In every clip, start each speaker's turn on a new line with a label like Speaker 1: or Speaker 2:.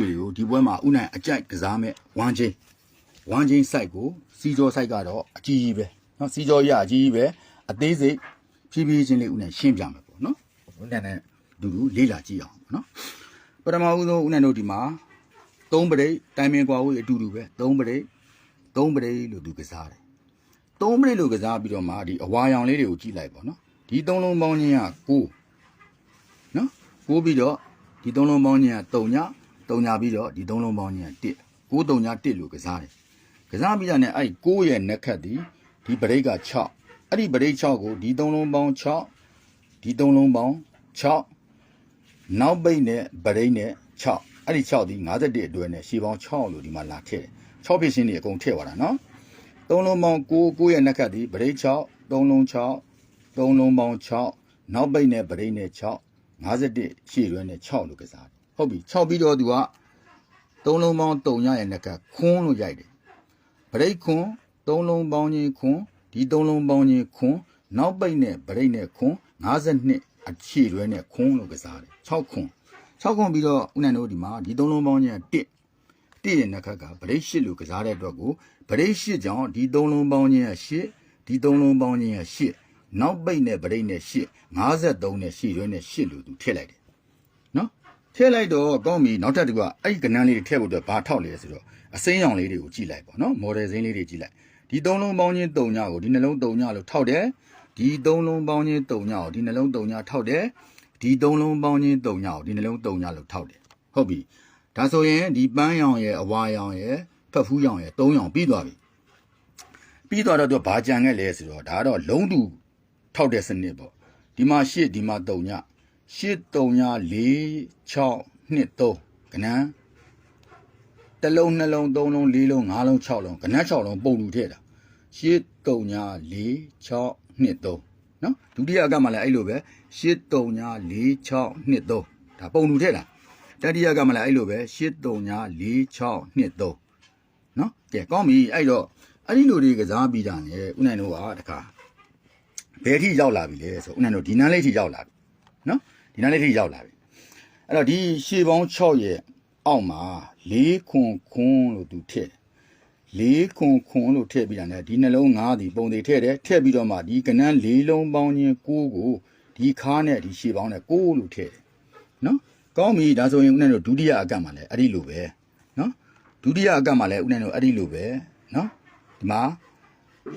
Speaker 1: ရွှေကိုဒီပွဲမှာဥနိုင်အကြိုက်ကစားမဲ့ဝမ်ချင်းဝမ်ချင်း site ကိုစီကျော် site ကတော့အကြီးကြီးပဲနော်စီကျော်ရအကြီးကြီးပဲအသေးစိတ်ဖြည်းဖြည်းချင်းလေးဥနိုင်ရှင်းပြမယ်ပေါ့နော်ဥနိုင်နဲ့အတူတူလေ့လာကြည့်အောင်နော်ပထမဦးဆုံးဦးနိုင်တို့ဒီမှာ၃ပရိတိုင်ပင်ကွာဝေးအတူတူပဲ၃ပရိ၃ပရိလို့သူကစားတယ်၃ပရိလို့ကစားပြီးတော့မှဒီအဝါရောင်လေးတွေကိုကြည့်လိုက်ပေါ့နော်ဒီ၃လုံးပေါင်းခြင်းက၉နော်၉ပြီးတော့ဒီ၃လုံးပေါင်းခြင်းက၃ည 3ညပြီးတော့ဒီသုံးလုံးပေါင်းချင်းက1 9 3ည1လို့ကစားတယ်ကစားပြီးတာနဲ့အဲ့9ရဲ့နက်ခတ်ဒီဒီပရိတ်က6အဲ့ဒီပရိတ်6ကိုဒီသုံးလုံးပေါင်း6ဒီသုံးလုံးပေါင်း6နောက်ပိတ်နဲ့ပရိတ်နဲ့6အဲ့ဒီ6ဒီ51အတွဲနဲ့ရှည်ပေါင်း6လို့ဒီမှာလာထည့်တယ်6ဖြစ်ရှင်းနေအကုန်ထည့်သွားတာနော်သုံးလုံးပေါင်း9 9ရဲ့နက်ခတ်ဒီပရိတ်6 3လုံး6 3လုံးပေါင်း6နောက်ပိတ်နဲ့ပရိတ်နဲ့6 51ရှည်ရွဲနဲ့6လို့ကစားတယ် ဟုတ်ပြီ6ပြီးတော့သူက3လုံးပေါင်း3ရရဲ့နက်ကခွန်းလို့ရိုက်တယ်ပရိတ်ခွန်း3လုံးပေါင်းချင်းခွန်းဒီ3လုံးပေါင်းချင်းခွန်းနောက်ပိတ်နဲ့ပရိတ်နဲ့ခွန်း52အရှည်ရွဲနဲ့ခွန်းလို့ကစားတယ်6ခွန်း6ခွန်းပြီးတော့ဦးနန်တို့ဒီမှာဒီ3လုံးပေါင်းချင်း1တည့်ရဲ့နက်ခတ်ကဗရိတ်ရှစ်လို့ကစားတဲ့အတွက်ကိုဗရိတ်ရှစ်ကြောင့်ဒီသုံးလုံးပေါင်းခြင်းရရှစ်ဒီသုံးလုံးပေါင်းခြင်းရရှစ်နောက်ပိတ်နဲ့ဗရိတ်နဲ့ရှစ်53နဲ့ရှစ်ရွဲနဲ့ရှစ်လို့သူထည့်လိုက်တယ်နော် ထည့်လိုက်တော့ကောင်းပြီနောက်ထပ်တစ်ခုကအဲ့ဒီကဏ္ဍလေးတွေထည့်ဖို့အတွက်ဘာထောက်လဲဆိုတော့အစိမ်းရောင်လေးတွေကိုကြည့်လိုက်ပေါ့နော်မော်ဒယ်စိမ်းလေးတွေကြည့်လိုက်ဒီသုံးလုံးပေါင်းခြင်း3ညကိုဒီနှလုံး3ညလို့ထောက်တယ်ဒီသုံးလုံးပေါင်းခြင်း3ညကိုဒီနှလုံး3ညထောက်တယ်ဒီသုံးလုံးပေါင်းခြင်း3ညကိုဒီနှလုံး3ညလို့ထောက်တယ်ဟုတ်ပြီဒါဆိုရင်ဒီပန်းရောင်ရဲ့အဝါရောင်ရဲ့ဖက်ဖူးရောင်ရဲ့သုံးရောင်ပြီးသွားပြီပြီးသွားတော့သူကဘာကြံခဲ့လဲဆိုတော့ဒါကတော့လုံးတူထောက်တဲ့စနစ်ပေါ့ဒီမှာရှစ်ဒီမှာ3ည ရှစ်3ည4 6 2 3ကနန်းတစ်လုံးနှလုံးသုံးလုံးလေးလုံးငါးလုံး6လုံးကနန်း6လုံးပုံလူထည့်တာရှစ်3ည4 6 2 3နော်ဒုတိယကမှလည်းအဲ့လိုပဲရှစ်3ည4 6 2 3ဒါပုံလူထည့်တာတတိယကမှလည်းအဲ့လိုပဲ834623နော်ကဲကောင်းပြီအဲ့တော့အဲ့ဒီလိုတွေကစားပြီးတာ ਨੇ ဦးနိုင်တို့ကတခါဘယ်ထိရောက်လာပြီလဲဆိုဦးနိုင်တို့ဒီနန်းလေးထိရောက်လာပြီနော် ဒီနန်းလေးထိရောက်လာပြီအဲ့တော့ဒီရှေပေါင်း6ရဲ့အောက်မှာ4ခွန်ခွန်လို့သူထည့်4ခွန်ခွန်လို့ထည့်ပြီးတာ ਨੇ ဒီနှလုံး5ဒီပုံတွေထည့်တယ်ထည့်ပြီးတော့မှဒီကနန်း၄လုံးပေါင်းချင်း6ကိုဒီခါနဲ့ဒီရှေပေါင်းနဲ့6လို့ထည့်တယ်နော်ကောင်းပြီဒါဆိုရင်ဦးနိုင်တို့ဒုတိယအကတ်မှာလည်းအဲ့ဒီလိုပဲနော်ဒုတိယအကတ်မှာလည်းဦးနိုင်တို့အဲ့ဒီလိုပဲနော်ဒီမှာ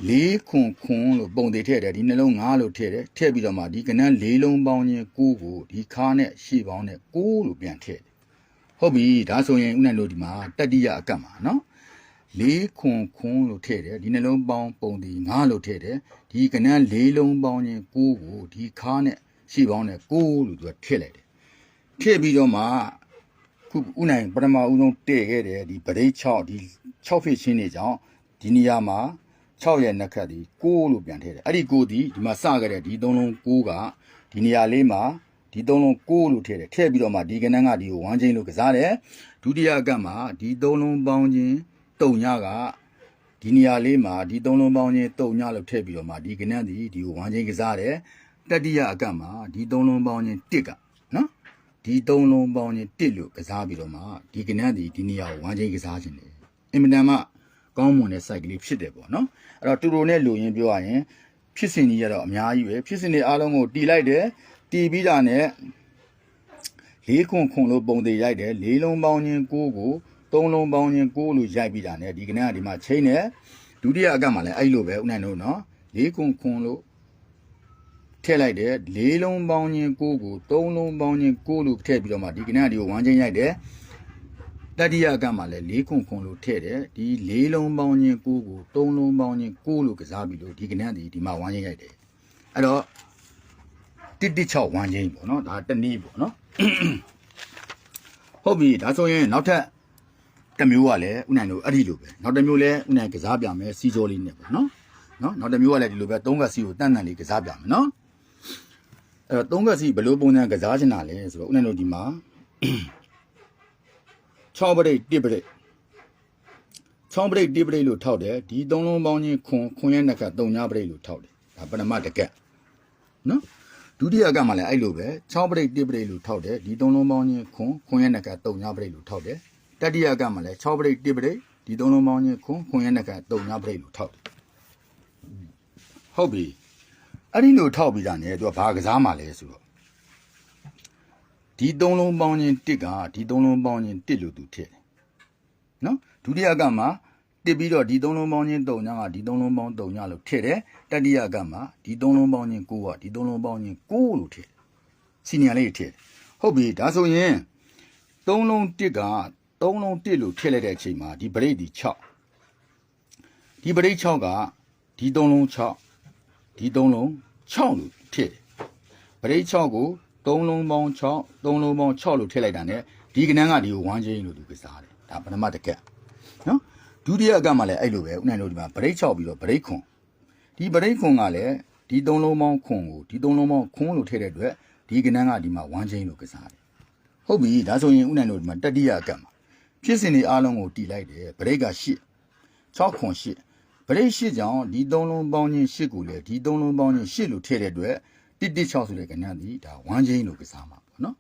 Speaker 1: လေးခွန်ခွန်လို့ပုံသေးထည့်တယ်ဒီနှလုံး၅လို့ထည့်တယ်ထည့်ပြီးတော့မှဒီကနန်းလေးလုံးပေါင်းချင်း9ကိုဒီခါနဲ့ရှေ့ပေါင်းနဲ့9လို့ပြန်ထည့်တယ်ဟုတ်ပြီဒါဆိုရင်ဦးနိုင်တို့ဒီမှာတတိယအကတ်မှာနော်လေးခွန်ခွန်လို့ထည့်တယ်ဒီနှလုံးပေါင်းပုံသေး9လို့ထည့်တယ်ဒီကနန်းလေးလုံးပေါင်းချင်း9ကိုဒီခါနဲ့ရှေ့ပေါင်းနဲ့9လို့သူကထည့်လိုက်တယ်ထည့်ပြီးတော့မှခုဥနိုင်ပထမဦးဆုံးတည့်ခဲ့တယ်ဒီပရိတ်6ဒီ6ဖြစ်ချင်းနေကြောင်းဒီနေရာမှာ 6ရဲ့နှက်ခတ်ဒီ6လို့ပြန်ထည့်တယ်အဲ့ဒီ6ဒီဒီမှာစခဲ့တဲ့ဒီ3လုံး6ကဒီနေရာလေးမှာဒီ3လုံး6လို့ထည့်တယ်ထည့်ပြီးတော့မှဒီကနန်းကဒီကို1ချင်းလို့ကစားတယ်ဒုတိယကတ်မှာဒီ3လုံးပေါင်းချင်းတုံညကဒီနေရာလေးမှာဒီ3လုံးပေါင်းချင်းတုံညလို့ထည့်ပြီးတော့မှဒီကနန်းဒီဒီကို1ချင်းကစားတယ်တတိယအကတ်မှာဒီ3လုံးပေါင်းချင်း1ကနော်ဒီသုံးလုံးပေါင်းချင်းတစ်လို့ကစားပြီးတော့မှဒီကနန်းဒီဒီနေရာကိုဝမ်းချင်းကစားခြင်းတယ်အင်မတန်မှ ကောင်းမွန်တဲ့ site ကလေးဖြစ်တယ်ပေါ့နော်အဲ့တော့တူတူနဲ့လူရင်းပြောရရင်ဖြစ်စဉ်ကြီးရတော့အများကြီးပဲဖြစ်စဉ်တွေအားလုံးကိုတီလိုက်တယ်တီပြီးတာနဲ့လေးခွန်ခွန်လို့ပုံသေးရိုက်တယ်လေးလုံးပေါင်းချင်းကိုကိုသုံးလုံးပေါင်းချင်းကိုလို့ရိုက်ပြီးတာနဲ့ဒီကနန်းကဒီမှာချိန်တယ်ဒုတိယအကတ်မှာလည်းအဲ့လိုပဲဥနိုင်တို့နော်လေးခွန်ခွန်လို့ထည့်လိုက်တယ်လေးလုံးပေါင်းချင်းကိုကိုသုံးလုံးပေါင်းချင်းကိုလို့ထည့်ပြီးတော့မှဒီကနန်းဒီကိုဝမ်းချင်းရိုက်တယ် တတိယကမှလည်းလေးခွန်ခွန်လို့ထည့်တယ်ဒီလေးလုံးပေါင်းချင်းကိုကိုသုံးလုံးပေါင်းချင်းကိုလို့ကစားပြီးလို့ဒီကနန်းဒီဒီမှာဝမ်းချင်းရိုက်တယ်အဲ့တော့တစ်တစ်6ဝမ်းချင်းပေါ့နော်ဒါတနည်းပေါ့နော်ဟုတ်ပြီဒါဆိုရင်နောက်ထပ်တစ်မျိုးကလည်းဥနိုင်တို့အဲ့ဒီလိုပဲနောက်တစ်မျိုးလည်းဥနိုင်ကစားပြမယ်စီကြောလေးနဲ့ပေါ့နော်နော်နောက်တစ်မျိုးကလည်းဒီလိုပဲသုံးကစီကိုတန်တန်လေးကစားပြမယ်နော်အဲ့တော့သုံးကစီဘယ်လိုပုံစံကစားချင်တာလဲဆိုတော့ဦးနိုင်တို့ဒီမှာ 6ပရိတ်1ပရိတ်6ပရိတ်1ပရိတ်လို့ထောက်တယ်ဒီသုံးလုံးပေါင်းချင်းခွန်ခွန်ရဲ့နှစ်ခါ3ညပရိတ်လို့ထောက်တယ်ဒါပထမတကက်နော်ဒုတိယကမှလည်းအဲ့လိုပဲ6ပရိတ်1ပရိတ်လို့ထောက်တယ်ဒီသုံးလုံးပေါင်းချင်းခွန်ခွန်ရဲ့နှစ်ခါ3ညပရိတ်လို့ထောက်တယ်တတိယကမှလည်း6ပရိတ်1ပရိတ်ဒီသုံးလုံးပေါင်းချင်းခွန်ခွန်ရဲ့နှစ်က3ညပရိတ်လို့ထောက်တယ်ဟုတ်ပြီအဲ့ဒီလိုထောက်ပြီးတာ ਨੇ သူကဘာကစားမှလဲဆိုတော့ ဒီသုံးလုံးပေါင်းချင်း1ကဒီသုံးလုံးပေါင်းချင်း1လို့သူထည့်တယ်နော်ဒုတိယကမှတစ်ပြီးတော့ဒီသုံးလုံးပေါင်းချင်း3ညကဒီသုံးလုံးပေါင်း3ညလို့ထည့်တယ်တတိယကမှဒီသုံးလုံးပေါင်းချင်း9ကဒီသုံးလုံးပေါင်းချင်း9လို့ထည့်တယ်စီနီယာလေးထည့်တယ်ဟုတ်ပြီဒါဆိုရင်သုံးလုံးတစ်ကသုံးလုံးတစ်လို့ထည့်လိုက်တဲ့အချိန်မှာဒီပရိတ်ဒီ6ဒီပရိတ်6ကဒီသုံးလုံး6ဒီသုံးလုံး6လို့ထည့်တယ်ပရိတ်6ကို သုံးလုံးပေါင်း6သုံးလုံးပေါင်း6လို့ထည့်လိုက်တာ ਨੇ ဒီကနန်းကဒီကို1ချင်းလို့သူကစားတယ်ဒါပထမတစ်ကက်နော်ဒုတိယအကမှလည်းအဲ့လိုပဲဥနိုင်တို့ဒီမှာပရိတ်6ပြီးတော့ပရိတ်ခွန်ဒီပရိတ်ခွန်ကလည်းဒီသုံးလုံးပေါင်းခွန်ကိုဒီသုံးလုံးပေါင်းခွန်လို့ထည့်တဲ့အတွက်ဒီကနန်းကဒီမှာ1ချင်းလို့ကစားတယ်ဟုတ်ပြီဒါဆိုရင်ဥနိုင်တို့ဒီမှာတတိယအကတ်မှာဖြစ်စဉ်တွေအားလုံးကိုတီလိုက်တယ်ဗရိတ်က8 6ခွန်8ဗရိတ်8ကြောင့်ဒီသုံးလုံးပေါင်းချင်း8ကိုလေဒီသုံးလုံးပေါင်းချင်း8လို့ထည့်တဲ့အတွက် 116ဆိုတဲ့ကဏ္ဍဒီဒါ1ချင်းလို့ကစားမှာပေါ့နော်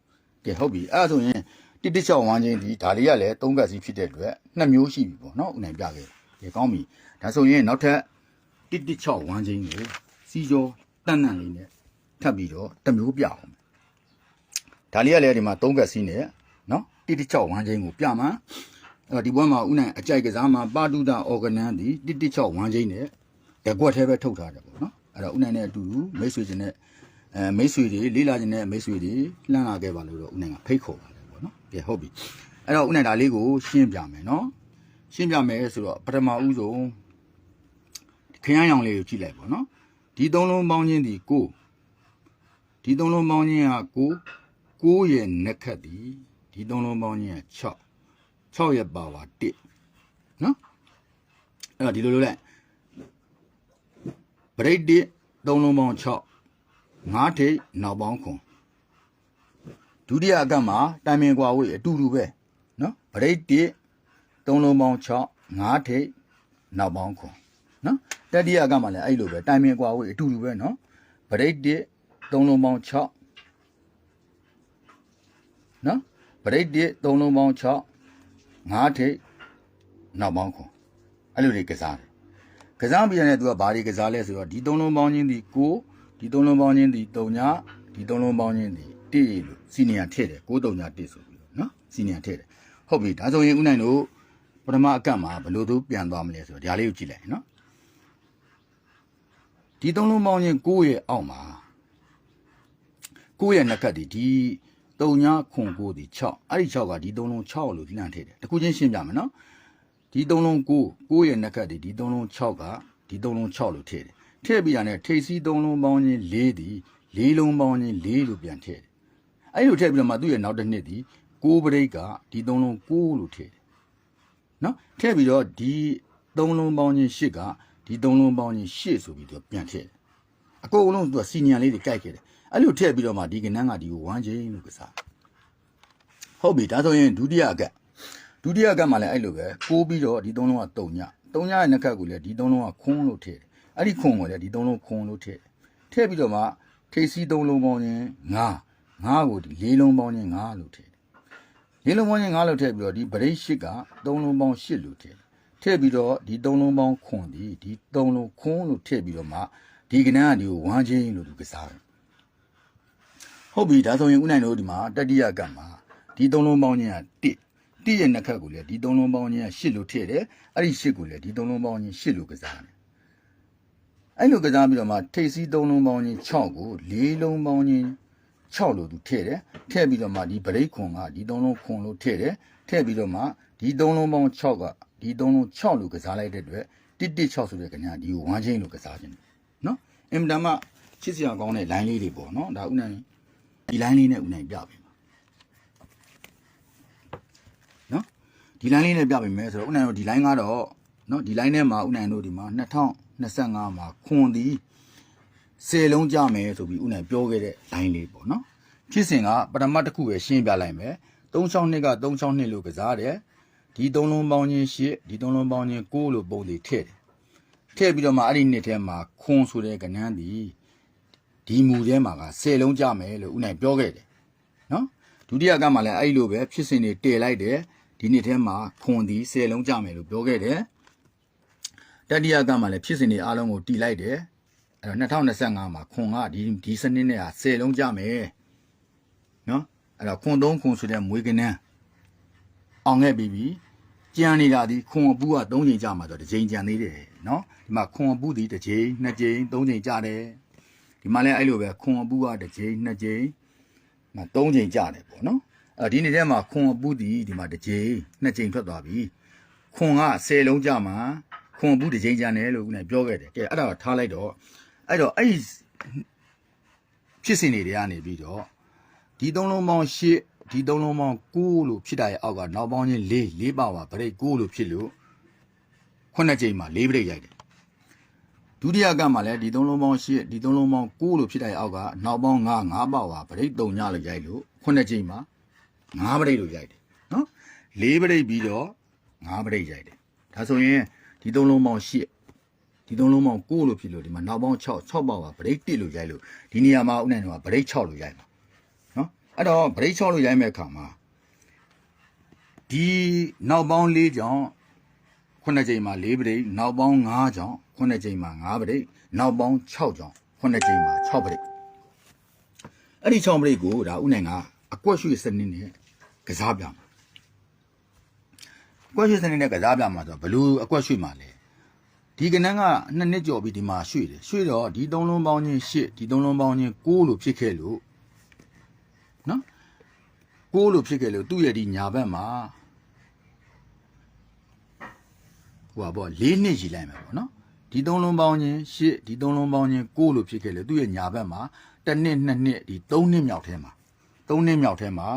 Speaker 1: ကဲဟုတ်ပြီအဲ့ဒါဆိုရင်116 1ချင်းဒီဒါလေးကလည်း3ကတ်စီဖြစ်တဲ့အတွက်နှစ်မျိုးရှိပြီပေါ့နော်ဥနိုင်ပြခဲ့တယ်ကဲကောင်းပြီဒါဆိုရင်နောက်ထပ်116 1ချင်းကိုစီကျော်တန်တန်လေးနဲ့ထပ်ပြီးတော့တစ်မျိုးပြအောင်ဒါလေးကလည်းဒီမှာ၃ကက်စီးနေနော်တိတိချောက်ဝမ်းချင်းကိုပြမှာအဲ့တော့ဒီဘွဲမှာဥနိုင်အကြိုက်ကစားမှာပါတုဒအော်ဂနန်ဒီတိတိချောက်ဝမ်းချင်းနဲ့တကွက်သေးပဲထုတ်ထားတယ်ပေါ့နော်အဲ့တော့ဥနိုင်နဲ့အတူတူမိတ်ဆွေချင်းနဲ့ အဲမိတ်ဆွေတွေလေးလာချင်းနဲ့မိတ်ဆွေတွေလှမ်းလာခဲ့ပါလို့တော့ဥနိုင်ကဖိတ်ခေါ်ပါတယ်ပေါ့နော်ကဲဟုတ်ပြီအဲ့တော့ဥနိုင်ဒါလေးကိုရှင်းပြမယ်နော်ရှင်းပြမယ်ဆိုတော့ပထမဦးဆုံးခရမ်းရောင်လေးကိုကြည့်လိုက်ပေါ့နော်ဒီသုံးလုံးပေါင်းချင်းဒီကိုဒီသုံးလုံးပေါင်းချင်းကကို9ရဲ့နက်ခတ်ဒီဒီသုံးလုံးပေါင်းချင်းက6 6ရဲ့ပါဝါ1နော်အဲ့တော့ဒီလိုလိုလိုက်ဘရိတ်1သုံးလုံးပေါင်း6 5ထိပ်နောက်ပေါင်းခွန်ဒုတိယအကတ်မှာတိုင်ပင်ကွာဝေးအတူတူပဲနော်ဘရိတ်1သုံးလုံးပေါင်း6 5ထိပ်နောက်ပေါင်းခွန်နော်တတိယအကတ်မှာလည်းအဲ့လိုပဲတိုင်ပင်ကွာဝေးအတူတူပဲနော်ဗရိတ်1သုံးလုံးပေါင်း6နော်ပရိတ်တစ်သုံးလုံးပေါင်း6 5ထိပ်နောက်ပေါင်းခွန်အဲ့လိုတွေကစားတယ်ကစားပြီးရတဲ့သူကဘာတွေကစားလဲဆိုတော့ဒီသုံးလုံးပေါင်းချင်းဒီ9 ဒီသုံးလုံးပေါင်းချင်းဒီ3ညဒီသုံးလုံးပေါင်းချင်းဒီ1လို့စီနီယာထည့်တယ်9 3ည1ဆိုပြီးတော့နော်စီနီယာထည့်တယ်ဟုတ်ပြီဒါဆိုရင်ဦးနိုင်တို့ပထမအကတ်မှာဘယ်လိုသူပြန်သွားမလဲဆိုတော့ဒါလေးကိုကြည့်လိုက်နော်ဒီသုံးလုံးပေါင်းချင်း9ရဲ့အောက်မှာ9ရဲ့နှစ်ကတ်ဒီဒီ3ညခွန်9ဒီ6အဲ့ဒီ6ကဒီ3လုံး6လို့လှမ်းထည့်တယ်တခုချင်းရှင်းပြမယ်နော်ဒီ3လုံး9 9ရဲ့နှစ်ကတ်ဒီဒီ3လုံး6ကဒီ3လုံး6လို့ထည့်တယ် ထည့်ပြီးရတဲ့ထိပ်စီး3လုံးပေါင်းချင်း4ဒီ4လုံးပေါင်းချင်း4လို့ပြန်ထည့်တယ်အဲ့လိုထည့်ပြီးတော့မှသူ့ရဲ့နောက်တစ်နှစ်ဒီ6ပရိတ်ကဒီ3လုံး9လို့ထည့်တယ်နော်ထည့်ပြီးတော့ဒီ3လုံးပေါင်းချင်း8ကဒီ3လုံးပေါင်းချင်း8ဆိုပြီးတော့ပြန်ထည့်တယ်အကုန်လုံးသူကစီနီယာလေးတွေကြိုက်ခဲ့တယ်အဲ့လိုထည့်ပြီးတော့မှဒီကနန်းကဒီကိုဝမ်းချင်းလို့ကစားဟုတ်ပြီဒါဆိုရင်ဒုတိယအကတ်ဒုတိယအကတ်မှလည်းအဲ့လိုပဲကိုးပြီးတော့ဒီသုံးလုံးက3ည3ညရဲ့နှစ်ခတ်ကိုလည်းဒီသုံးလုံးကခွန်းလို့ထည့်တယ် အဲ့ဒီခွန်းကိုလည်းဒီသုံးလုံးခွန်းလို့ထည့်တယ်ထည့်ပြီးတော့မှထိပ်စီးသုံးလုံးပေါင်းချင်း9 9ကိုဒီလေးလုံးပေါင်းချင်း9လို့ထည့်တယ်လေးလုံးပေါင်းချင်း9လို့ထည့်ပြီးတော့ဒီဗရိတ်8က3လုံးပေါင်း8လို့ထည့်တယ်ထည့်ပြီးတော့ဒီ3လုံးပေါင်းခွန်းဒီဒီ3လုံးခွန်းလို့ထည့်ပြီးတော့မှဒီကနန်းကဒီကိုဝမ်းချင်းလို့သူကစားတယ်ဟုတ်ပြီဒါဆိုရင်ဥနိုင်တို့ဒီမှာတတိယကံမှာဒီသုံးလုံးပေါင်းချင်းက1 1ရဲ့နှစ်ခတ်ကိုလည်းဒီသုံးလုံးပေါင်းချင်းက8လို့ထည့်တယ်အဲ့ဒီ8ကိုလည်းဒီသုံးလုံးပေါင်းချင်း8လို့ကစားတယ် အဲ့လိုကစားပြီးတော့မှထိပ်စီးသုံးလုံးပေါင်းချင်း6ကို၄လုံးပေါင်းချင်း6လို့သူထည့်တယ်ထည့်ပြီးတော့မှဒီဗရိတ်ခွန်ကဒီသုံးလုံးခွန်လို့ထည့်တယ်ထည့်ပြီးတော့မှဒီသုံးလုံးပေါင်း6ကဒီသုံးလုံး6လို့ကစားလိုက်တဲ့အတွက်116ဆိုတဲ့ကညာဒီကို1ချင်းလို့ကစားခြင်းနော်အင်မတန်မှချစ်စရာကောင်းတဲ့ line လေးတွေပေါ့နော်ဒါဥနိုင်ဒီ line လေးနဲ့ဦးနိုင်ပြပေးပါနော်ဒီ line လေးနဲ့ပြပေးမယ်ဆိုတော့ဦးနိုင်တို့ဒီ line ကတော့နော်ဒီ line ထဲမှာဦးနိုင်တို့ဒီမှာ 2025မှာခွန်သည်10လုံးကြမယ်ဆိုပြီးဦးနိုင်ပြောခဲ့တဲ့ line လေးပေါ့နော်ဖြစ်စဉ်ကပထမတစ်ခုပဲရှင်းပြလိုက်မယ်362က362လို့ကစားတယ်ဒီ3လုံးပေါင်းချင်း8ဒီ3လုံးပေါင်းချင်း9လို့ပုံတွေထည့်တယ်ထည့်ပြီးတော့မှအဲ့ဒီနှစ်ထဲမှာခွန်ဆိုတဲ့ကဏ္ဍသည်ဒီမူထဲမှာက10လုံးကြမယ်လို့ဦးနိုင်ပြောခဲ့တယ်နော်ဒုတိယကမှလည်းအဲ့လိုပဲဖြစ်စဉ်တွေတည်လိုက်တယ်ဒီဒီနှစ်ထဲမှာခွန်သည်10လုံးကြမယ်လို့ပြောခဲ့တယ် တတိယကမှလည်းဖြစ်စဉ်တွေအားလုံးကိုတီးလိုက်တယ်အဲ့တော့2025မှာခွန်ကဒီဒီစနစ်နဲ့ဟာ10လုံးကြမယ်နော်အဲ့တော့ခွန်3ခွန်ဆိုတဲ့မွေးကနန်းအောင်ခဲ့ပြီးပြီကြံနေတာဒီခွန်အပူက3ချိန်ကြမှာဆိုတော့တစ်ချိန်ကြံသေးတယ်နော်ဒီမှာခွန်အပူဒီတစ်ချိန်2ချိန်3ချိန်ကြတယ်ဒီမှာလည်းအဲ့လိုပဲခွန်အပူကတစ်ချိန်2ချိန်မ3ချိန်ကြတယ်ပေါ့နော်အဲ့ဒီနေ့ထဲမှာခွန်အပူဒီဒီမှာတစ်ချိန်2ချိန်ထွက်သွားပြီခွန်က10လုံးကြမှာ ခွန်အပူတစ်ချိန်ကြတယ်လို့ခုနကပြောခဲ့တယ်ကဲအဲ့ဒါကိုထားလိုက်တော့အဲ့တော့အဲ့ဒီဖြစ်စဉ်တွေတွေကနေပြီးတော့ဒီသုံးလုံးပေါင်း၈ဒီသုံးလုံးပေါင်း9လို့ဖြစ်တာရဲ့အောက်ကနောက်ပေါင်းချင်း၄၄ပါပါဗရိတ်9လို့ဖြစ်လို့ခုနှစ်ကြိမ်မှာ၄ဗရိတ်ရိုက်တယ်ဒုတိယကမှလည်းဒီသုံးလုံးပေါင်း၈ဒီသုံးလုံးပေါင်း9လို့ဖြစ်တာရဲ့အောက်ကနောက်ပေါင်း9 5ပါပါဗရိတ်3ညလို့ရိုက်လို့ခုနှစ်ကြိမ်မှာ9ဗရိတ်လို့ရိုက်တယ်နော်၄ဗရိတ်ပြီးတော့9ဗရိတ်ရိုက်တယ်ဒါဆိုရင် ဒီသုံးလုံးပေါင်း၈ဒီသုံးလုံးပေါင်း9လို့ဖြစ်လို့ဒီမှာနောက်ပေါင်း6 6ပါပါဗရိတ်1လို့ရိုက်လို့ဒီနေရာမှာဥနိုင်တော့ဗရိတ်6လို့ရိုက်မှာနော်အဲ့တော့ဗရိတ်ချောလို့ရိုက်မဲ့အခါမှာဒီနောက်ပေါင်း၄ကြောင့်ခုနှစ်ကြိမ်မှာ၄ဗရိတ်နောက်ပေါင်း၅ကြောင့်ခုနှစ်ကြိမ်မှာ၅ဗရိတ်နောက်ပေါင်း6ကြောင့်ခုနှစ်ကြိမ်မှာ6ဗရိတ်အဲ့ဒီ6ဗရိတ်ကိုဒါဥနိုင်ကအကွက်ရွှေစနစ်နဲ့ကစားပြမှာ အကွက်ရွှေစနစ်နဲ့ကစားပြမှာဆိုတော့ဘလူးအကွက်ရွှေမှာလဲဒီကနန်းကနှစ်နှစ်ကျော်ပြီးဒီမှာရွှေ့တယ်ရွှေ့တော့ဒီသုံးလုံးပေါင်းချင်း၈ဒီသုံးလုံးပေါင်းချင်း9လို့ဖြစ်ခဲ့လို့နော်ကိုးလို့ဖြစ်ခဲ့လို့သူ့ရဲ့ဒီညာဘက်မှာဟိုပါပေါ့၄နှစ်ရှိလိုက်မှာပေါ့နော်ဒီသုံးလုံးပေါင်းချင်းရှစ်ဒီသုံးလုံးပေါင်းချင်းကိုးလို့ဖြစ်ခဲ့လို့သူ့ရဲ့ညာဘက်မှာတစ်နှစ်နှစ်နှစ်ဒီသုံးနှစ်မြောက်ထဲမှာသုံးနှစ်မြောက်ထဲမှာ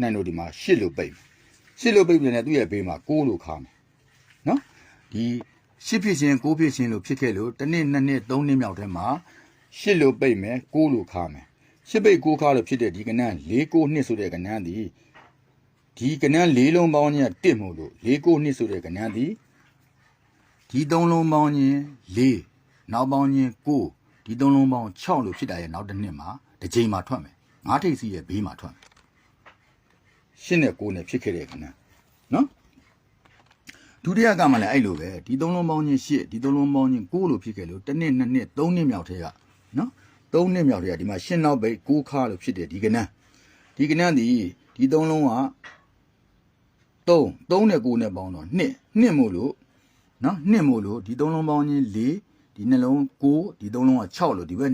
Speaker 1: နိုင်လို့ဒီမှာရှစ်လို့ပိတ် ရှစ်လို့ပိတ်ပြန်တဲ့သူ့ရဲ့ဘေးမှာကိုးလို့ခါမယ်နော်ဒီရှစ်ဖြစ်ချင်းကိုးဖြစ်ချင်းလို့ဖြစ်ခဲ့လို့တစ်နှစ်နှစ်နှစ်သုံးနှစ်မြောက်ထဲမှာရှစ်လို့ပိတ်မယ်ကိုးလို့ခါမယ်ရှစ်ပိတ်ကိုးခါလို့ဖြစ်တဲ့ဒီကနန်း၄ကိုနှစ်ဆိုတဲ့ကနန်းသည်ဒီကနန်း၄လုံးပေါင်းချင်းကတစ်မို့လို့၄ကိုနှစ်ဆိုတဲ့ကနန်းသည်ဒီသုံးလုံးပေါင်းချင်း၄နောက်ပေါင်းချင်း9ဒီသုံးလုံးပေါင်း6လို့ဖြစ်တာရဲ့နောက်တစ်နှစ်မှာတစ်ချိန်မှာထွက်မယ်ငါးထိပ်စီရဲ့ဘေးမှာထွက်မယ် ရှစ်နဲ့9နဲ့ဖြစ်ခဲ့တဲ့ကနန်းနော်ဒုတိယကမှလည်းအဲ့လိုပဲဒီသုံးလုံးပေါင်းချင်း8ဒီသုံးလုံးပေါင်းချင်း9လို့ဖြစ်ခဲ့လို့တစ်နှစ်နှစ်နှစ်သုံးနှစ်မြောက်ထဲကနော်သုံးနှစ်မြောက်တည်းကဒီမှာရှင်းနောက်ပိတ်ကိုးခါလို့ဖြစ်တယ်ဒီကနန်းဒီကနန်းဒီဒီသုံးလုံးက3 3နဲ့9နဲ့ပေါင်းတော့2 2မို့လို့နော်2မို့လို့ဒီသုံးလုံးပေါင်းချင်း4ဒီနှလုံး9ဒီသုံးလုံးက6လို့ဒီဘက်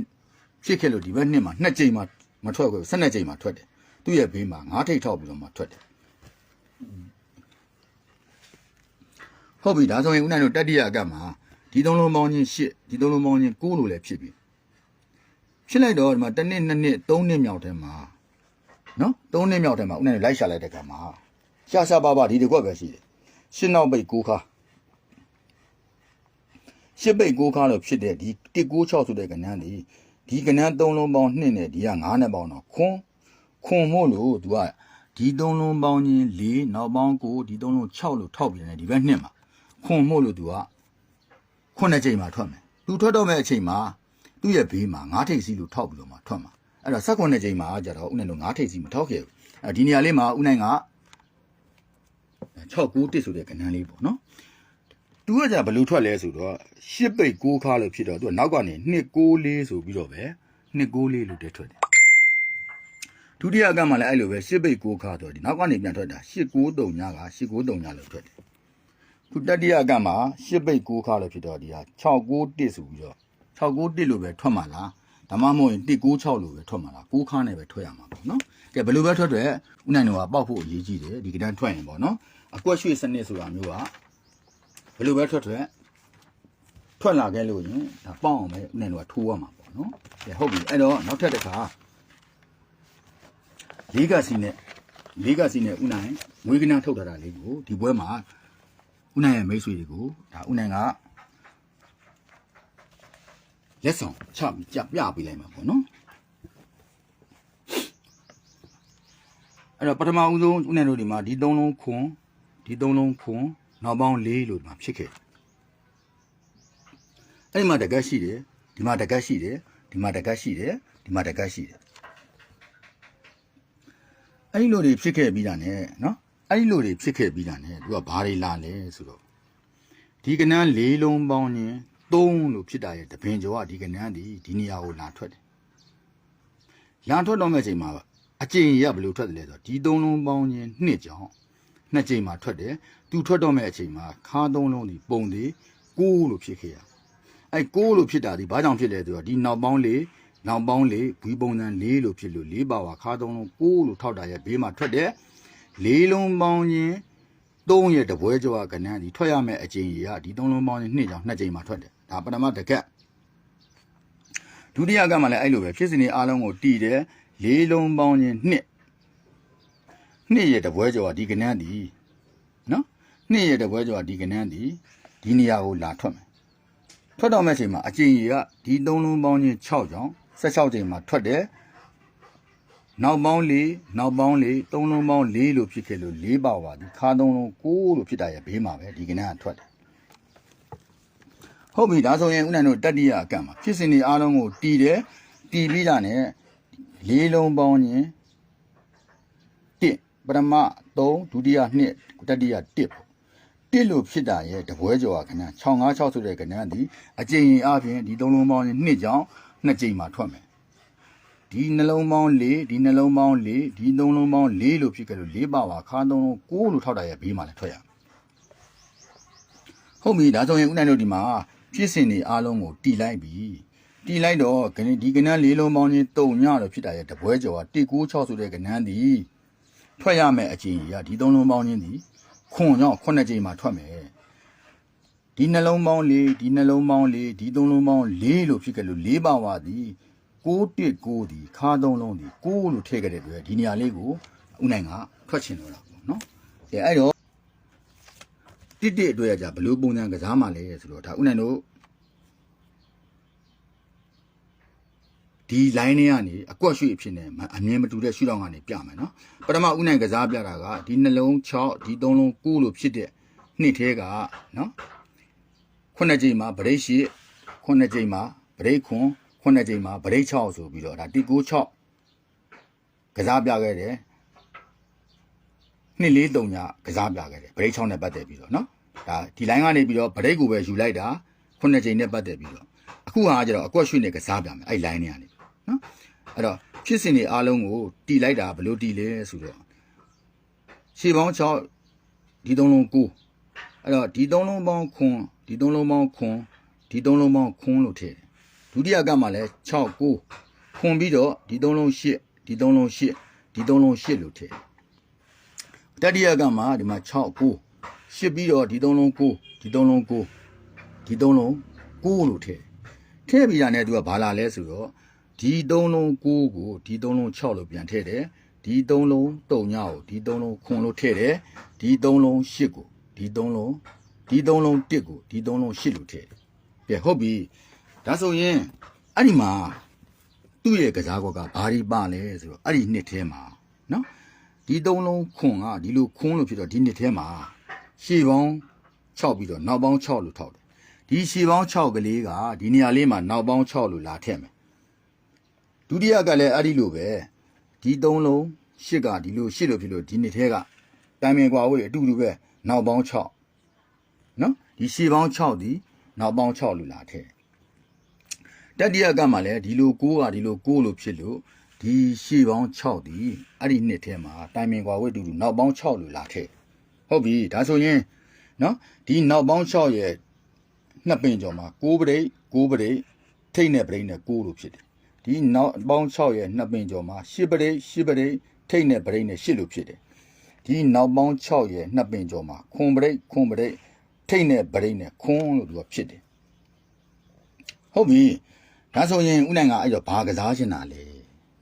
Speaker 1: ဖြစ်ခဲ့လို့ဒီဘက်2မှာ2ကြိမ်မှာမထွက်ဘူး12ကြိမ်မှာထွက်တယ် သူ့ရဲ့ဘေးမှာ9ထိပ်ထောက်ပြီးတော့မှထွက်တယ်ဟုတ်ပြီဒါဆိုရင်ဦးနိုင်တို့တတိယအကတ်မှာဒီသုံးလုံးပေါင်းချင်း8ဒီသုံးလုံးပေါင်းချင်း9လို့လည်းဖြစ်ပြီဖြစ်လိုက်တော့ဒီမှာတစ်နှစ်နှစ်နှစ်သုံးနှစ်မြောက်ထဲမှာနော်သုံးနှစ်မြောက်ထဲမှာဦးနဲ့လိုက်ရှာလိုက်တဲ့ကံမှာရှာရှာပါပါဒီတစ်ခွက်ပဲရှိတယ်ရှင်းနောက်ပိတ်ကိုခါရှစ်ပိတ်ကိုခါလို့ဖြစ်တဲ့ဒီ196ဆိုတဲ့ကဏ္ဍဒီဒီကဏ္ဍသုံးလုံးပေါင်း2နဲ့ဒီက9နဲ့ပေါင်းတော့ခွန်း ခွန်မို့လို့သူကဒီသုံးလုံးပေါင်းချင်း4နောက်ပေါင်း9ဒီသုံးလုံး6လို့ထောက်ပြန်တယ်ဒီဘက်2မှာခွန်မို့လို့သူကခုနှစ်ချိန်မှာထွက်မယ်သူထွက်တော့မဲ့အချိန်မှာသူ့ရဲ့ဘေးမှာငါးထိပ်စီးလို့ထောက်ပြီးတော့မှထွက်မှာအဲ့တော့၁၉နှစ်ချိန်မှာကြတော့ဦးနိုင်တို့ငါးထိပ်စီးမထောက်ခဲ့ဘူးအဲဒီနေရာလေးမှာဦးနိုင်က6 9တစ်ဆိုတဲ့ကဏ္ဍလေးပေါ့နော်သူကじゃဘယ်လိုထွက်လဲဆိုတော့ရှစ်ပိတ်6ခါလို့ဖြစ်တော့သူကနောက်ကနေ2 6 4ဆိုပြီးတော့ပဲ2 6 4လို့တက်ထွက်တယ် ဒုတိယကမှလည်းအဲ့လိုပဲရှစ်ပိတ်6ခါတော့ဒီနောက်ကနေပြန်ထွက်တာ8 9 3ညက8 9 3ညလို့ထွက်တယ်ခုတတိယကမှရှစ်ပိတ်6ခါလို့ဖြစ်တော့ဒီဟာ6 9တစ်ဆိုပြီးတော့691လို့ပဲထွက်မှာလားဒါမှမဟုတ်ရင်196လို့ပဲထွက်မှာလား6ခါနဲ့ပဲထွက်ရမှာပေါ့နော်ကဲဘယ်လိုပဲထွက်ထွက်ဦးနိုင်တော်ကပောက်ဖို့အရေးကြီးတယ်ဒီကတန်းထွက်ရင်ပေါ့နော်အကွက်ရွှေစနစ်ဆိုတာမျိုးကဘယ်လိုပဲထွက်ထွက်ထွက်လာခဲ့လို့ရင်ဒါပေါက်အောင်ပဲဦးနိုင်တော်ကထိုးရမှာပေါ့နော်ကဲဟုတ်ပြီအဲ့တော့နောက်ထပ်တစ်ခါ လေးကစီနဲ့လေးကစီနဲ့ဦးနိုင်ငွေကနန်းထုတ်ထားတာလေးကိုဒီပွဲမှာဦးနိုင်ရဲ့မိတ်ဆွေတွေကိုဒါဦးနိုင်ကလက်ဆောင်ချပြီးကြပြပေးလိုက်မှာပေါ့နော်အဲ့တော့ပထမဦးဆုံးဦးနဲ့တို့ဒီမှာဒီသုံးလုံးခွန်ဒီသုံးလုံးခွန်နောက်ပေါင်း၄လို့ဒီမှာဖြစ်ခဲ့အဲ့ဒီမှာတကက်ရှိတယ်ဒီမှာတကက်ရှိတယ်ဒီမှာတကက်ရှိတယ်ဒီမှာတကက်ရှိတယ် အဲ့ဒီလိုတွေဖြစ်ခဲ့ပြီးတာနဲ့နော်အဲ့ဒီလိုတွေဖြစ်ခဲ့ပြီးတာနဲ့သူကဘာတွေလာလဲဆိုတော့ဒီကနန်းလေးလုံးပေါင်းရင်3လို့ဖြစ်တာရဲ့တပင်ကျော်ကဒီကနန်းဒီဒီနေရာကိုလာထွက်တယ်လာထွက်တော့မဲ့ချိန်မှာအကျင့်ရဘလို့ထွက်တယ်လဲဆိုတော့ဒီ3လုံးပေါင်းရင်နှစ်ကြောင်နှစ်ချိန်မှာထွက်တယ်သူထွက်တော့မဲ့အချိန်မှာခါ3လုံးဒီပုံသေး6လို့ဖြစ်ခဲ့ရအဲ့6လို့ဖြစ်တာဒီဘာကြောင့်ဖြစ်လဲဆိုတော့ဒီနောက်ပေါင်းလေး နောက်ပေါင်းလေးဘွီပုံစံလေးလို့ဖြစ်လို့လေးပါဝါခါသုံးလုံးကိုးလို့ထောက်တာရဲ့ဘေးမှာထွက်တယ်လေးလုံးပေါင်းချင်းသုံးရဲ့တပွဲကြောကကနန်းဒီထွက်ရမယ့်အချိန်ကြီးကဒီသုံးလုံးပေါင်းချင်းနှစ်ကြောင်နှစ်ချိန်မှာထွက်တယ်ဒါပထမတစ်ကက်ဒုတိယကမှလည်းအဲ့လိုပဲဖြစ်စဉ်တွေအားလုံးကိုတည်တယ်လေးလုံးပေါင်းချင်းနှစ်နှစ်ရဲ့တပွဲကြောကဒီကနန်းဒီနော်နှစ်ရဲ့တပွဲကြောကဒီကနန်းဒီဒီနေရာကိုလာထွက်မယ်ထွက်တော့မယ့်အချိန်မှာအချိန်ကြီးကဒီသုံးလုံးပေါင်းချင်း6ကြောင် 16ချိန်မှာထွက်တယ်နောက်ပေါင်းလေးနောက်ပေါင်းလေးသုံးလုံးပေါင်းလေးလို့ဖြစ်ခဲ့လို့လေးပါပါဒီခါသုံးလုံးကိုလို့ဖြစ်တာရဲ့ဘေးမှာပဲဒီကနန်းကထွက်တယ်ဟုတ်ပြီဒါဆိုရင်ဦးနိုင်တို့တတ္တိယအကန့်မှာဖြစ်စဉ်တွေအားလုံးကိုတီးတယ်တီးပြီးတာနဲ့လေးလုံးပေါင်းရင်1ပထမ3ဒုတိယ2တတိယ1ပေါ့တစ်လို့ဖြစ်တာရဲ့တပွဲကျော်ကခဏ656ဆိုတဲ့ကဏ္ဍဒီအကျဉ်းရင်အပြင်ဒီသုံးလုံးပေါင်းရင်2ကြောင်း 2ကြိမ်မှာထွက်မယ်ဒီနှလုံးပေါင်း၄ဒီနှလုံးပေါင်း၄ဒီသုံးလုံးပေါင်း၄လို့ဖြစ်ကြလို့၄ပါပါခါသုံးလုံး၉လို့ထောက်တာရဲ့ဘေးမှာလည်းထွက်ရဟုတ်ပြီဒါဆိုရင်ဦးနိုင်တို့ဒီမှာဖြစ်စဉ်တွေအားလုံးကိုတီလိုက်ပြီတီလိုက်တော့ခဏဒီကနန်း၄လုံးပေါင်းချင်းတုံညလို့ဖြစ်တာရဲ့တပွဲကျော်က196ဆိုတဲ့ကနန်းဒီထွက်ရမယ်အချိန်ကြီးကဒီသုံးလုံးပေါင်းချင်းဒီခွန်ကြောင့်ခုနှစ်ကြိမ်မှာထွက်မယ် ဒီနှလုံးပေါင်း၄ဒီနှလုံးပေါင်း၄ဒီသုံးလုံးပေါင်း၄လို့ဖြစ်ကြလို့၄ပါပါသည်619ဒီခါသုံးလုံးဒီ6လို့ထည့်ခဲ့တဲ့အတွက်ဒီနေရာလေးကိုဥနိုင်ကထွက်ချင်တော့တာပေါ့နော်။အဲအဲ့တော့တစ်တစ်အတွက်ကြဘယ်လိုပုံစံကစားမှလဲဆိုတော့ဒါဥနိုင်တို့ဒီ line တွေကနေအကွက်ရွှေ့အဖြစ်နဲ့အမြင်မတူတဲ့ရှုထောင့်ကနေပြမယ်နော်။ပထမဥနိုင်ကစားပြတာကဒီနှလုံး6ဒီ3လုံး9လို့ဖြစ်တဲ့နှစ်သေးကနော်။ ခုနှစ်ကြိမ်မှာဗရိတ်ရှိခုနှစ်ကြိမ်မှာဗရိတ်ခွန်ခုနှစ်ကြိမ်မှာဗရိတ်6ဆိုပြီးတော့ဒါ196ကစားပြခဲ့တယ်နှစ်လေးတုံညာကစားပြခဲ့တယ်ဗရိတ်6နဲ့ပတ်သက်ပြီးတော့နော်ဒါဒီ line ကနေပြီးတော့ဗရိတ်ကိုပဲယူလိုက်တာခုနှစ်ကြိမ်နဲ့ပတ်သက်ပြီးတော့အခုဟာကကျတော့အကွက်ရွှေ့နဲ့ကစားပြမယ်အဲ့ line တွေကနေနော်အဲ့တော့ဖြစ်စဉ်တွေအားလုံးကိုတီလိုက်တာဘယ်လိုတီလဲဆိုတော့ရှေးပေါင်း6ဒီသုံးလုံး9 အဲ့တော့ဒီသုံးလုံးပေါင်းခွန်ဒီသုံးလုံးပေါင်းခွန်ဒီသုံးလုံးပေါင်းခွန်လို့ထည့်တယ်ဒုတိယကမှလည်း6 9ခွန်ပြီးတော့ဒီသုံးလုံး8ဒီသုံးလုံး8ဒီသုံးလုံး8လို့ထည့်တတိယကမှဒီမှာ6 9 8ပြီးတော့ဒီသုံးလုံး9ဒီသုံးလုံး9ဒီသုံးလုံး9လို့ထည့်ထည့်ပြီးတာနဲ့သူကဘာလာလဲဆိုတော့ဒီသုံးလုံး9ကိုဒီသုံးလုံး6လို့ပြန်ထည့်တယ်ဒီသုံးလုံး3ညကိုဒီသုံးလုံးခွန်လို့ထည့်တယ်ဒီသုံးလုံး8ကို ဒီသုံးလုံးဒီသုံးလုံး1ကိုဒီသုံးလုံး8လို့ထည့်တယ်ကဲဟုတ်ပြီဒါဆိုရင်အဲ့ဒီမှာသူ့ရဲ့ကစားကွက်ကဘာဒီပါလဲဆိုတော့အဲ့ဒီနှစ်ထဲမှာနော်ဒီသုံးလုံးခွန်ကဒီလိုခွန်းလို့ဖြစ်တော့ဒီနှစ်ထဲမှာရှေ့ပေါင်း6ပြီးတော့နောက်ပေါင်း6လို့ထောက်တယ်ဒီရှေ့ပေါင်း6ကလေးကဒီနေရာလေးမှာနောက်ပေါင်း6လို့လာထည့်မယ်ဒုတိယကလည်းအဲ့ဒီလိုပဲဒီသုံးလုံးရှစ်ကဒီလိုရှစ်လို့ဖြစ်လို့ဒီနှစ်ထဲကတိုင်ပင်ကွာဝေးအတူတူပဲ နောက်ပေါင်း6နော်ဒီရှေ့ပေါင်း6ဒီနောက်ပေါင်း6လို့လာထည့်တတိယကမှလည်းဒီလိုကိုးကဒီလိုကိုးလို့ဖြစ်လို့ဒီရှေ့ပေါင်း6ဒီအဲ့ဒီနှစ်ထဲမှာတိုင်ပင်ကွာဝိတူတူနောက်ပေါင်း6လို့လာထည့်ဟုတ်ပြီဒါဆိုရင်နော်ဒီနောက်ပေါင်း6ရဲ့နှစ်ပင်ကျော်မှာ6ပရိတ်6ပရိတ်ထိတ်နဲ့ပရိတ်နဲ့6လို့ဖြစ်တယ်ဒီနောက်ပေါင်း6ရဲ့နှစ်ပင်ကျော်မှာ10ပရိတ်10ပရိတ်ထိတ်နဲ့ပရိတ်နဲ့10လို့ဖြစ်တယ် ဒီနောက်ပေါင်း6ရဲ့နှစ်ပင်ကျော်မှာခွန်ပရိတ်ခွန်ပရိတ်ထိတ်နဲ့ပရိတ်နဲ့ခွန်လို့သူကဖြစ်တယ်ဟုတ်ပြီဒါဆိုရင်ဥနိုင်ကအဲ့တော့ဘာကစားချင်တာလဲ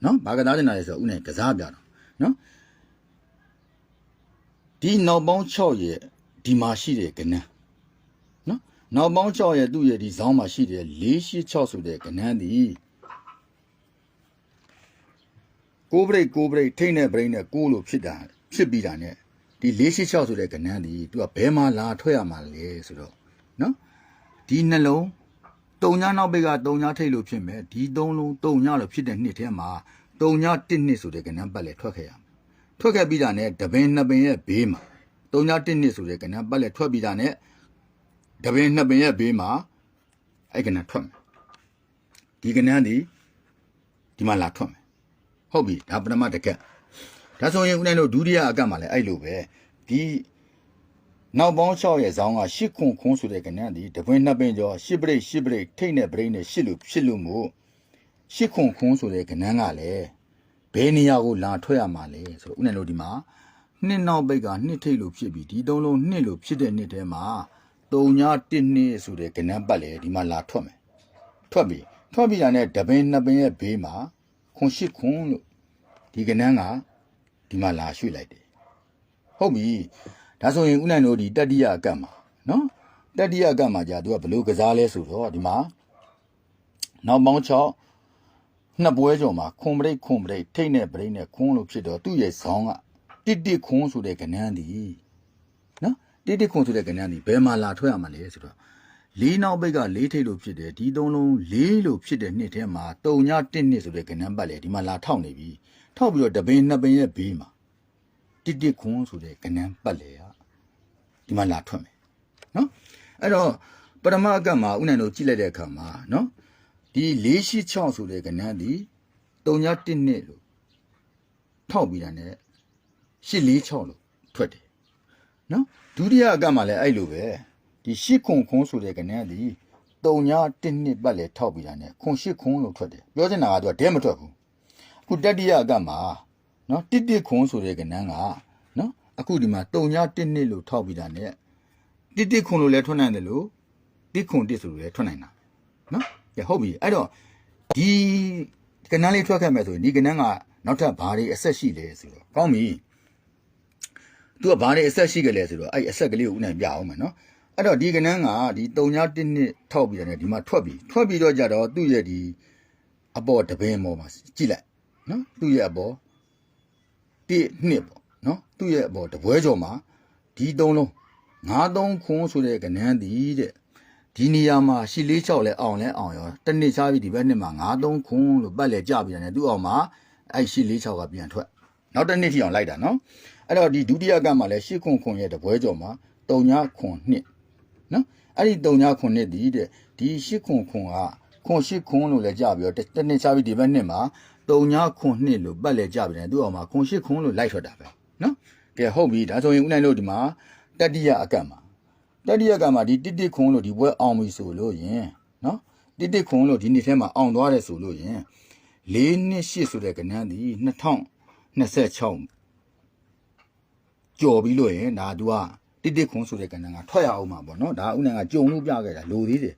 Speaker 1: နော်ဘာကစားချင်တာလဲဆိုတော့ဥနိုင်ကစားပြတော့နော်ဒီနောက်ပေါင်း6ရဲ့ဒီမှာရှိတဲ့ကနန်းနော်နောက်ပေါင်း6ရဲ့သူ့ရဲ့ဒီဇောင်းမှာရှိတဲ့486ဆိုတဲ့ကနန်းဒီကိုဘရိတ်ကိုဘရိတ်ထိတ်နဲ့ဘရိတ်နဲ့ကိုလို့ဖြစ်တာ ဖြစ်ပြီးတာ ਨੇ ဒီ486ဆိုတဲ့ကနန်းဒီသူကဘဲမှာလာထွက်ရမှာလဲဆိုတော့နော်ဒီနှလုံးတုံညာနောက်ဘက်ကတုံညာထိတ်လို့ဖြစ်မယ်ဒီသုံးလုံးတုံညာလို့ဖြစ်တဲ့နှစ်ထဲမှာတုံညာတစ်နှစ်ဆိုတဲ့ကဏ္ဍပတ်လေထွက်ခဲ့ရမယ်ထွက်ခဲ့ပြီးတာနဲ့တပင်နှစ်ပင်ရဲ့ဘေးမှာ3.1နှစ်ဆိုတဲ့ကဏ္ဍပတ်လက်ထွက်ပြီးတာနဲ့တပင်နှစ်ပင်ရဲ့ဘေးမှာအဲ့ကဏ္ဍထွက်မယ်ဒီကဏ္ဍဒီဒီမှာလာထွက်မယ်ဟုတ်ပြီဒါပထမတစ်ကက် ဒါဆိုရင်ဦးနိုင်တို့ဒုတိယအကတ်မှာလည်းအဲ့လိုပဲဒီနောက်ပေါင်း6ရဲ့ဇောင်းက8ခွန်ခွန်းဆိုတဲ့ကဏ္ဍဒီတပင်နှစ်ပင်ကျော်8ပရိတ်8ပရိတ်ထိတ်နဲ့ပရိတ်နဲ့8လို့ဖြစ်လို့မို့8ခွန်ခွန်းဆိုတဲ့ကဏ္ဍကလည်းဘယ်နေရာကိုလာထွက်ရမှာလဲဆိုတော့ဦးနိုင်တို့ဒီမှာနှစ်နောက်ပိတ်ကနှစ်ထိတ်လို့ဖြစ်ပြီးဒီသုံးလုံးနှစ်လို့ဖြစ်တဲ့နှစ်ထဲမှာ3ည1နှစ်ဆိုတဲ့ကဏ္ဍပတ်လေဒီမှာလာထွက်မယ်ထွက်ပြီထွက်ပြီးတာနဲ့တပင်နှစ်ပင်ရဲ့ဘေးမှာခွန်ရှိခွန်လို့ဒီကဏ္ဍက ဒီမှာလာရွှေ့လိုက်တယ်ဟုတ်ပြီဒါဆိုရင်ဦးနိုင်တို့ဒီတတိယအကတ်မှာနော်တတိယအကတ်မှာじゃသူကဘလို့ကစားလဲဆိုတော့ဒီမှာနောက်ပေါင်း6နှစ်ပွဲကျော်မှာခွန်ပရိတ်ခွန်ပရိတ်ထိတ်နဲ့ပရိတ်နဲ့ခွန်းလို့ဖြစ်တော့သူ့ရဲ့ဇောင်းကတစ်တစ်ခွန်းဆိုတဲ့ကဏ္ဍဒီနော်တစ်တစ်ခွန်းဆိုတဲ့ကဏ္ဍဒီဘယ်မှာလာထွက်ရမှာလဲဆိုတော့လေးနောက်ဘက်ကလေးထိတ်လို့ဖြစ်တယ်ဒီသုံးလုံးလေးလို့ဖြစ်တဲ့နှစ်ထဲမှာတုံညတစ်နှစ်ဆိုတဲ့ကဏ္ဍပတ်လေဒီမှာလာထောက်နေပြီ ထောက်ပြီးတော့တပင်နှစ်ပင်ရဲ့ဘေးမှာတစ်တစ်ခွန်းဆိုတဲ့ကဏ္ဍပတ်လေကဒီမှာလာထွက်မယ်နော်အဲ့တော့ပထမအကတ်မှာဥနိုင်တို့ကြည့်လိုက်တဲ့အခါမှာနော်ဒီ486ဆိုတဲ့ကဏ္ဍဒီ3.1နှစ်လို့ထောက်ပြီးတာ ਨੇ 846လို့ထွက်တယ်နော်ဒုတိယအကမှာလည်းအဲ့လိုပဲဒီ8ခွန်ခွန်းဆိုတဲ့ကဏ္ဍဒီ3.1နှစ်ပတ်လေထောက်ပြီးတာ ਨੇ ခွန်8ခွန်းလို့ထွက်တယ်ပြောချင်တာကသူကဒဲမထွက်ဘူးအ ခုတတိယအကမှာနော်တစ်တစ်ခွန်းဆိုတဲ့ကဏ္ဍကနော်အခုဒီမှာ3.1နှစ်လို့ထောက်ပြီးတာ ਨੇ တစ်တစ်ခွန်းလို့လည်းထွက်နိုင်တယ်လို့တစ်ခွန်တစ်ဆိုလို့လည်းထွက်နိုင်တာနော်ကဲဟုတ်ပြီအဲ့တော့ဒီကဏ္ဍလေးထွက်ခဲ့မယ်ဆိုရင်ဒီကဏ္ဍကနောက်ထပ်ဘာတွေအဆက်ရှိလဲဆိုတော့ကောင်းပြီသူကဘာတွေအဆက်ရှိကြလဲဆိုတော့အဲ့အဆက်ကလေးကိုဥနိုင်ပြအောင်မယ်နော်အဲ့တော့ဒီကဏ္ဍကဒီ3.1နှစ်ထောက်ပြီးတယ်ဒီမှာထွက်ပြီထွက်ပြီးတော့ကြတော့သူ့ရဲ့ဒီအပေါ်တပင်းပေါ်မှာကြည့်လိုက် နော်သူ့ရဲ့အပေါ်တိနှစ်ပေါ့နော်သူ့ရဲ့အပေါ်တပွဲကျော်မှာဒီသုံးလုံး9-3ခွန်းဆိုတဲ့ကဏ္ဍဒီတဲ့ဒီနေရာမှာရှီလေး6လဲအောင်လဲအောင်ရောတနစ်ချားပြီးဒီဘက်နှစ်မှာ9 3ခွန်းလို့ပတ်လဲကြပြန်တယ်သူ့အောင်မှာအဲ့ရှီလေး6ကပြန်ထွက်နောက်တစ်နှစ်ထိအောင်လိုက်တာနော်အဲ့တော့ဒီဒုတိယကမှာလဲရှီခွန်ခွန်ရဲ့တပွဲကျော်မှာ3ညခွန်နှစ်နော်အဲ့ဒီ3ညခွန်နှစ်ဒီတဲ့ဒီရှီခွန်ခွန်ကခွန်ရှီခွန်လို့လဲကြပြီးတော့တနစ်ချားပြီးဒီဘက်နှစ်မှာ 3ညခွန်နှစ်လို့ပတ်လဲကြပြန်တယ်သူ့အောင်မှာခွန်ရှီခွန်လို့လိုက်ထွက်တာပဲနော်ကဲဟုတ်ပြီဒါဆိုရင်ဦးနိုင်တို့ဒီမှာတတိယအကတ်မှာတတိယကမှာဒီတစ်တစ်ခွန်းလို့ဒီပွဲအောင်ပြီဆိုလို့ယင်နော်တစ်တစ်ခွန်းလို့ဒီနေ့ထဲမှာအောင်သွားတယ်ဆိုလို့ယင်၄နှစ်၈ဆိုတဲ့ကဏ္ဍဒီ2026ကြော်ပြီးလို့ယင်ဒါ तू ကတစ်တစ်ခွန်းဆိုတဲ့ကဏ္ဍကထွက်ရအောင်မှာပေါ့နော်ဒါဥနိုင်ကကြုံလို့ပြခဲ့တာလိုသေးတယ်